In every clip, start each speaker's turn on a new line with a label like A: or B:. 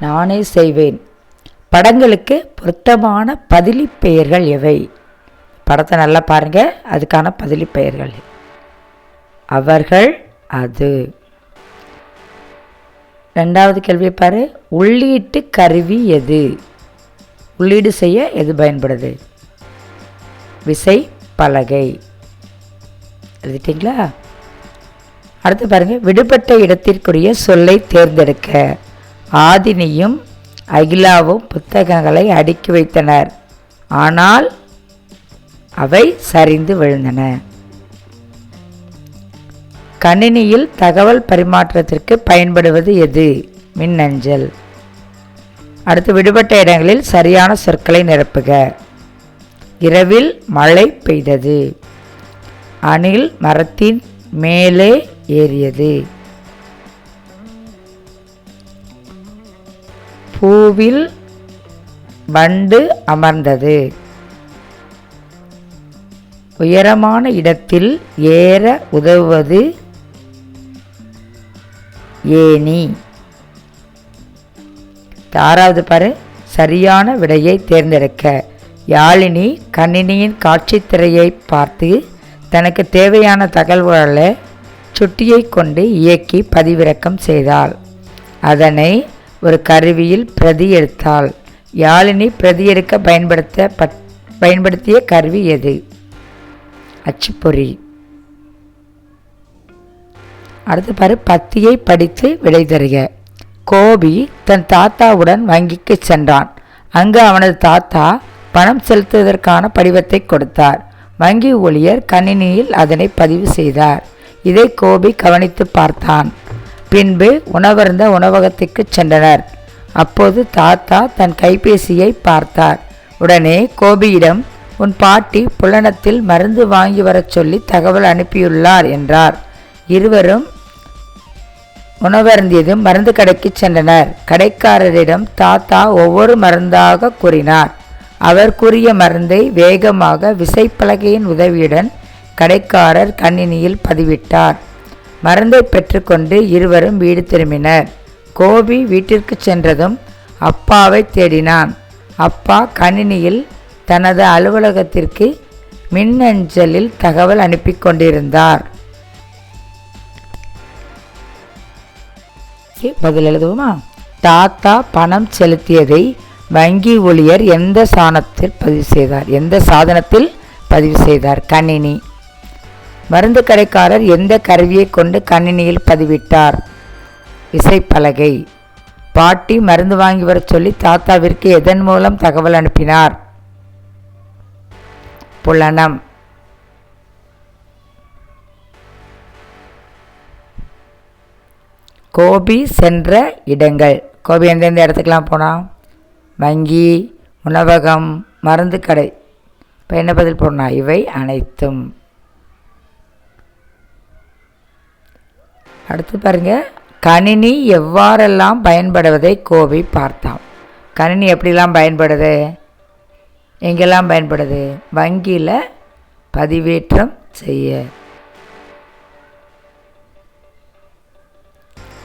A: நானே செய்வேன். படங்களுக்கு பொருத்தமான பதிலி பெயர்கள் எவை? படத்தை நல்லா பாருங்க. அதுக்கான பதிலி பெயர்கள் அவர்கள் அது. ரெண்டாவது கேள்வியை பாரு. உள்ளீட்டு கருவி எது? உள்ளீடு செய்ய எது பயன்படுது? விசை பலகை. எழுதிட்டீங்களா? அடுத்து பாருங்கள் விடுபட்ட இடத்திற்குரிய சொல்லை தேர்ந்தெடுக்க. ஆதினியும் அகிலாவும் புத்தகங்களை அடுக்கி வைத்தனர். ஆனால் அவை சரிந்து விழுந்தன. கணினியில் தகவல் பரிமாற்றத்திற்கு பயன்படுவது எது? மின்னஞ்சல். அடுத்து விடுபட்ட இடங்களில் சரியான சொற்களை நிரப்புக. இரவில் மழை பெய்தது. அணில் மரத்தின் மேலே ஏறியது. பூவில் வண்டு அமர்ந்தது. உயரமான இடத்தில் ஏற உதவுவது ஏனி ஆறாவது பாரு சரியான விடையை தேர்ந்தெடுக்க. யாழினி கணினியின் காட்சி திரையை பார்த்து தனக்கு தேவையான தகவல்களை சுட்டியை கொண்டு இயக்கி பதிவிறக்கம் செய்தாள். அதனை ஒரு கருவியில் பிரதி எடுத்தாள். யாழினி பிரதி எடுக்க பயன்படுத்த பயன்படுத்திய கருவி எது? அச்சுப்பொறி. அடுத்து பாரு பத்தியை படித்து விடை தருக. கோபி தன் தாத்தாவுடன் வங்கிக்கு சென்றான். அங்கு அவனது தாத்தா பணம் செலுத்துவதற்கான படிவத்தை கொடுத்தார். வங்கி ஊழியர் கணினியில் அதனை பதிவு செய்தார். இதை கோபி கவனித்து பார்த்தான். பின்பு உணவருந்த உணவகத்திற்கு சென்றனர். அப்போது தாத்தா தன் கைபேசியை பார்த்தார். உடனே கோபியிடம் உன் பாட்டி புலனத்தில் மருந்து வாங்கி வரச் சொல்லி தகவல் அனுப்பியுள்ளார் என்றார். இருவரும் உணவருந்தியதும் மருந்து கடைக்கு சென்றனர். கடைக்காரரிடம் தாத்தா ஒவ்வொரு மருந்தாக கூறினார். அவர் கூறிய மருந்தை வேகமாக விசைப்பலகையின் உதவியுடன் கடைக்காரர் கணினியில் பதிவிட்டார். மருந்தை பெற்றுக்கொண்டு இருவரும் வீடு திரும்பினர். கோபி வீட்டிற்கு சென்றதும் அப்பாவை தேடினான். அப்பா கணினியில் தனது அலுவலகத்திற்கு மின்னஞ்சலில் தகவல் அனுப்பி கொண்டிருந்தார். பதில் எழுதுவோமா? தாத்தா பணம் செலுத்தியதை வங்கி ஊழியர் எந்த சாணத்தில் பதிவு செய்தார்? எந்த சாதனத்தில் பதிவு செய்தார்? கணினி. மருந்து கடைக்காரர் எந்த கருவியை கொண்டு கணினியில் பதிவிட்டார்? விசைப்பலகை பாட்டி மருந்து வாங்கி வரச் சொல்லி தாத்தாவிற்கு எதன் மூலம் தகவல் அனுப்பினார்? புலனம். கோபி சென்ற இடங்கள். கோபி எந்தெந்த இடத்துக்கெலாம் போனால் வங்கி உணவகம் மருந்து கடை இப்போ என்ன பதில் போடணும்? இவை அனைத்தும். அடுத்து பாருங்க. கணினி எவ்வாறெல்லாம் பயன்படுவதை கோவை பார்த்தான் கணினி எப்படிலாம் பயன்படுது? எங்கெல்லாம் பயன்படுது? வங்கியில் பதிவேற்றம் செய்ய.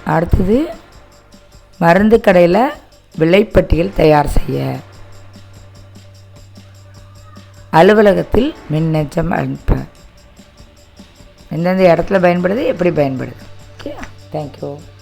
A: அடுத்தது மருந்து கடையில் விலைப்பட்டியல் தயார் செய்ய. அலுவலகத்தில் மின்னஞ்சம் அனுப்ப. எந்தெந்த இடத்துல பயன்படுது? எப்படி பயன்படுது? Thank you.